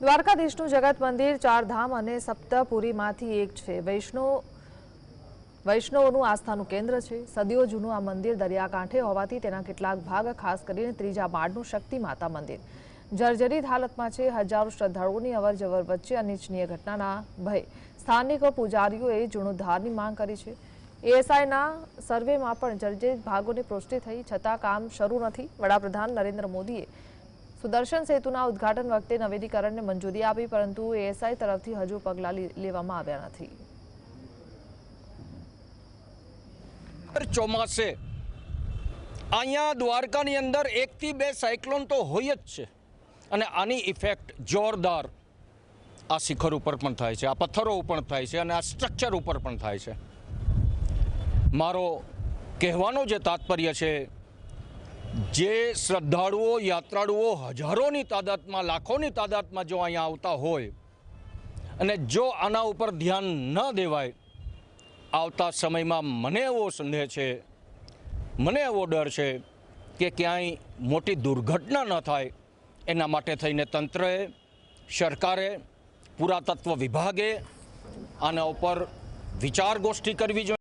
દ્વારકાધીશનું જગત મંદિર ચારધામ અને સપ્તપુરીમાંથી એક છે. વૈષ્ણવ વૈષ્ણવોનું આસ્થાનું કેન્દ્ર છે. સદીઓ જૂનું આ મંદિર દરિયાકાંઠે હોવાથી તેના કેટલાક ભાગ, ખાસ કરીને ત્રીજા માળનું શક્તિ માતા મંદિર. જર્જરિત હાલતમાં છે. હજારો શ્રદ્ધાળુઓની અવરજવર વચ્ચે અનિચ્છનીય ઘટનાના ભય. સ્થાનિક પૂજારીઓએ જીર્ણોદ્ધારની માંગ કરી છે. એએસઆઈના સર્વેમાં પણ જર્જરિત ભાગોની પુષ્ટિ થઈ છતાં કામ શરૂ નથી. વડાપ્રધાન નરેન્દ્ર મોદીએ સુદર્શન સેતુના ઉદ્ઘાટન વખતે નવીનીકરણને મંજૂરી આપી, પરંતુ એએસઆઈ તરફથી હજુ પગલાં લેવામાં આવ્યા નથી. ચોમાસે. અહીંયા દ્વારકાની અંદર એકથી બે સાયક્લોન તો હોય જ છે. અને આની ઇફેક્ટ જોરદાર આ શિખર ઉપર પણ થાય છે, આ પથ્થરો ઉપર થાય છે અને આ સ્ટ્રક્ચર ઉપર પણ થાય છે. મારો કહેવાનો જે તાત્પર્ય છે જે શ્રદ્ધાળુઓ, યાત્રાળુઓ હજારોની તાદાદમાં, લાખોની તાદાદમાં જો અહીંયા આવતા હોય અને જો આના ઉપર ધ્યાન ન દેવાય, આવતા સમયમાં મને એવો સંદેહ છે, મને એવો ડર છે કે ક્યાંય મોટી દુર્ઘટના ન થાય. એના માટે થઈને તંત્રએ, સરકારે, પુરાતત્વ વિભાગે આના ઉપર વિચાર ગોષ્ઠી કરવી જોઈએ.